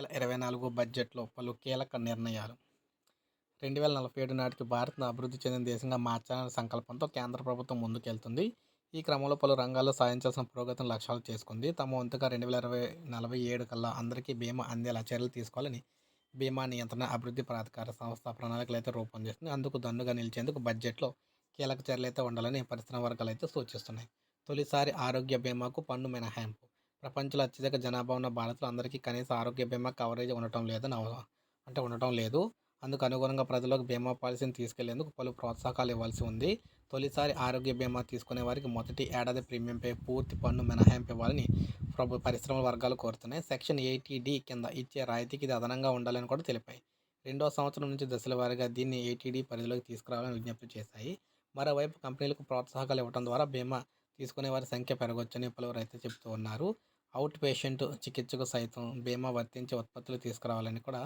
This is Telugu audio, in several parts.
వేల ఇరవై నాలుగు బడ్జెట్లో పలు కీలక నిర్ణయాలు. రెండు వేల నలభై ఏడు నాటికి భారత్ను అభివృద్ధి చెందిన దేశంగా మార్చాలనే సంకల్పంతో కేంద్ర ప్రభుత్వం ముందుకెళ్తుంది. ఈ క్రమంలో పలు రంగాల్లో సాధించాల్సిన పురోగతిని లక్ష్యాలు చేసుకుంది. తమ వంతుగా రెండు వేల ఇరవై నలభై ఏడు కల్లా అందరికీ బీమా అందేలా చర్యలు తీసుకోవాలని బీమా నియంత్రణ అభివృద్ధి ప్రాధికార సంస్థ ప్రణాళికలు అయితే రూపొందిస్తుంది. అందుకు దన్నుగా నిలిచేందుకు బడ్జెట్లో కీలక చర్యలు అయితే ఉండాలని పరిశ్రమ వర్గాలు అయితే సూచిస్తున్నాయి. తొలిసారి ఆరోగ్య బీమాకు పన్ను మినహాయింపు. ప్రపంచంలో అత్యధిక జనాభా ఉన్న భారత్లో అందరికీ కనీస ఆరోగ్య బీమా కవరేజ్ ఉండటం లేదని అంటే ఉండటం లేదు. అందుకు అనుగుణంగా ప్రజలకు బీమా పాలసీని తీసుకెళ్ళేందుకు పలు ప్రోత్సాహకాలు ఇవ్వాల్సి ఉంది. తొలిసారి ఆరోగ్య బీమా తీసుకునే వారికి మొదటి ఏడాది ప్రీమియంపై పూర్తి పన్ను మినహాయింపు ఇవ్వాలని ప్రభు పరిశ్రమల వర్గాలు కోరుతున్నాయి. సెక్షన్ ఎయిటీడీ కింద ఇచ్చే రాయితీకి ఇది అదనంగా ఉండాలని కూడా తెలిపాయి. రెండో సంవత్సరం నుంచి దశల వారీగా దీన్ని ఏటీడీ పరిధిలోకి తీసుకురావాలని విజ్ఞప్తి చేశాయి. మరోవైపు కంపెనీలకు ప్రోత్సాహకాలు ఇవ్వడం ద్వారా బీమా తీసుకునే వారి సంఖ్య పెరగొచ్చని పలువురు అయితే చెబుతూ ఉన్నారు. అవుట్ పేషెంట్ చికిత్సకు సైతం బీమా వర్తించే ఉత్పత్తులు తీసుకురావాలని కూడా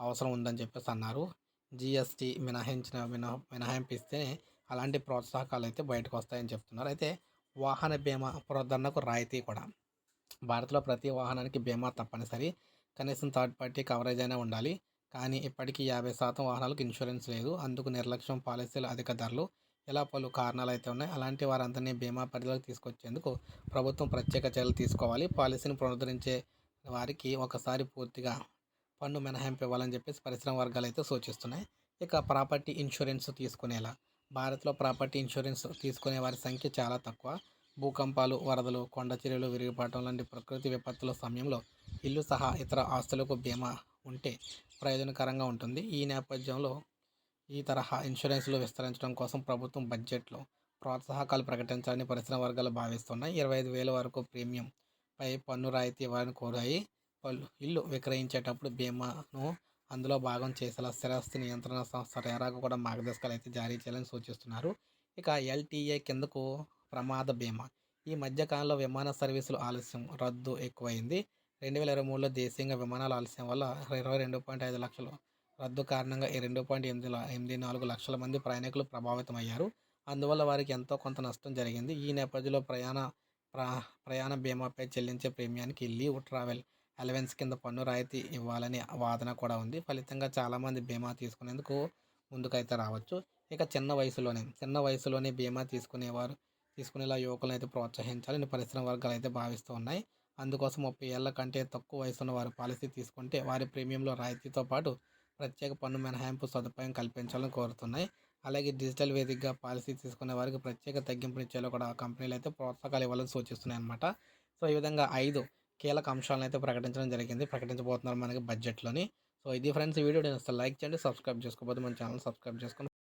అవసరం ఉందని చెప్పేసి అన్నారు. జిఎస్టీ మినహాయించిన మినహ మినహాయింపు ఇస్తే అలాంటి ప్రోత్సాహకాలు అయితే బయటకు వస్తాయని చెప్తున్నారు. అయితే వాహన బీమా పునరుద్ధరణకు రాయితీ కూడా. భారత్లో ప్రతి వాహనానికి బీమా తప్పనిసరి. కనీసం థర్డ్ పార్టీ కవరేజ్ అయినా ఉండాలి. కానీ ఇప్పటికీ యాభై శాతం వాహనాలకు ఇన్సూరెన్స్ లేదు. అందుకు నిర్లక్ష్యం పాలసీలు అధిక ధరలు ఇలా పలు కారణాలు అయితే ఉన్నాయి అలాంటి వారందరినీ బీమా పరిధిలోకి తీసుకొచ్చేందుకు ప్రభుత్వం ప్రత్యేక చర్యలు తీసుకోవాలి. పాలసీని పునరుద్ధరించే వారికి ఒకసారి పూర్తిగా పన్ను మినహాయింపు ఇవ్వాలని చెప్పేసి పరిశ్రమ వర్గాలు అయితే సూచిస్తున్నాయి. ఇక ప్రాపర్టీ ఇన్సూరెన్స్ తీసుకునేలా. భారత్లో ప్రాపర్టీ ఇన్సూరెన్స్ తీసుకునే వారి సంఖ్య చాలా తక్కువ. భూకంపాలు వరదలు కొండచర్యలు విరిగిపడటం లాంటి ప్రకృతి విపత్తుల సమయంలో ఇల్లు సహా ఇతర ఆస్తులకు బీమా ఉంటే ప్రయోజనకరంగా ఉంటుంది. ఈ నేపథ్యంలో ఈ తరహా ఇన్సూరెన్స్లు విస్తరించడం కోసం ప్రభుత్వం బడ్జెట్లో ప్రోత్సాహకాలు ప్రకటించాలని పరిశ్రమ వర్గాలు భావిస్తున్నాయి. ఇరవై ఐదు వేల వరకు ప్రీమియం పై పన్ను రాయితీ ఇవ్వాలని కోరాయి. వాళ్ళు ఇల్లు విక్రయించేటప్పుడు బీమాను అందులో భాగం చేసేలా స్థిరాస్తి నియంత్రణ సంస్థ రేరాకు కూడా మార్గదర్శకాలు అయితే జారీ చేయాలని సూచిస్తున్నారు. ఇక ఎల్టీఏ కిందకు ప్రమాద బీమా. ఈ మధ్యకాలంలో విమాన సర్వీసులు ఆలస్యం రద్దు ఎక్కువైంది. రెండు వేల ఇరవై మూడులో దేశీయంగా విమానాల ఆలస్యం వల్ల ఇరవై రెండు పాయింట్ ఐదు లక్షలు రద్దు కారణంగా ఈ రెండు పాయింట్ ఎనిమిది ఎనిమిది నాలుగు లక్షల మంది ప్రయాణికులు ప్రభావితం అయ్యారు అందువల్ల వారికి ఎంతో కొంత నష్టం జరిగింది. ఈ నేపథ్యంలో ప్రయాణ ప్రయాణ బీమాపై చెల్లించే ప్రీమియానికి లీవ్ ట్రావెల్ అలవెన్స్ కింద పన్ను రాయితీ ఇవ్వాలని వాదన కూడా ఉంది. ఫలితంగా చాలామంది బీమా తీసుకునేందుకు ముందుకైతే రావచ్చు. ఇక చిన్న వయసులోనే చిన్న వయసులోనే బీమా తీసుకునేవారు తీసుకునేలా యువకులను అయితే ప్రోత్సహించాలని పరిశ్రమ వర్గాలు అయితే భావిస్తూ ఉన్నాయి. అందుకోసం ముప్పై ఏళ్ళ కంటే తక్కువ వయసున్న వారు పాలసీ తీసుకుంటే వారి ప్రీమియంలో రాయితీతో పాటు ప్రత్యేక పన్ను మినహాయింపు సదుపాయం కల్పించాలని కోరుతున్నాయి. అలాగే డిజిటల్ వేదికగా పాలసీ తీసుకునే వారికి ప్రత్యేక తగ్గింపులు ఇచ్చేలా కూడా కంపెనీలు అయితే ప్రోత్సాహకాలు ఇవ్వాలని సూచిస్తున్నాయి అనమాట సో ఈ విధంగా ఐదు కీలక అంశాలను అయితే ప్రకటించడం జరిగింది. ప్రకటించబోతున్నారు మనకి బడ్జెట్లోని సో ఇది ఫ్రెండ్స్ వీడియో నేను లైక్ చేయండి సబ్స్క్రైబ్ చేసుకోకపోతే మన ఛానల్ సబ్స్క్రైబ్ చేసుకొని